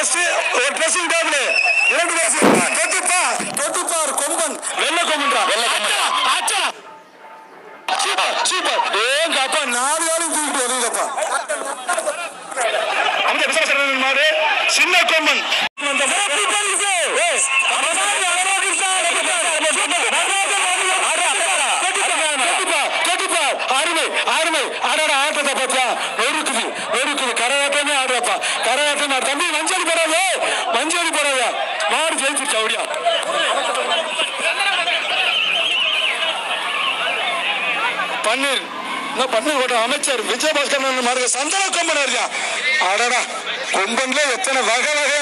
Dressing table இரண்டு பேர் தொட்டுப்பா கொம்பன். வெள்ள கொம்பன்றா? வெள்ள கொம்பன் சின்ன கொம்பன் அந்த மாப்பிள்ளை பரிசு அமராஜ் அமராஜ் சார் அருமை அருமை அடடா ஆட்டத்தை பார்த்தா கரகாட்டம் கரகாட்டம் நான் தம்பி மஞ்சள் போடாத மஞ்சள் போடாத மாடு ஜெயிச்சிருச்சு அப்படியா? பன்னீர் என்ன பன்னீர் கோட்டம் அமைச்சர் விஜயபாஸ்கர் மார்க்க சந்தன கொம்பன் இருக்கான் அடடா கொம்பன்ல எத்தனை வகை வகை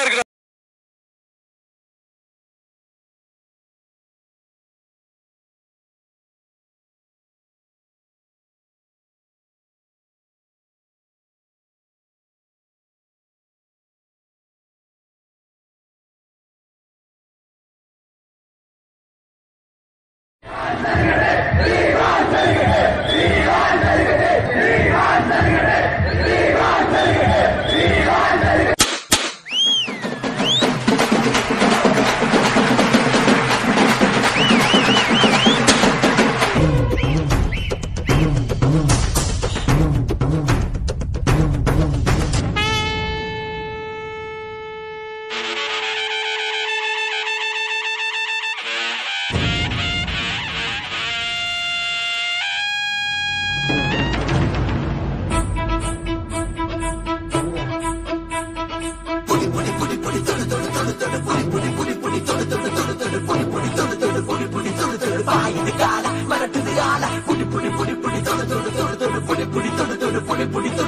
el pollito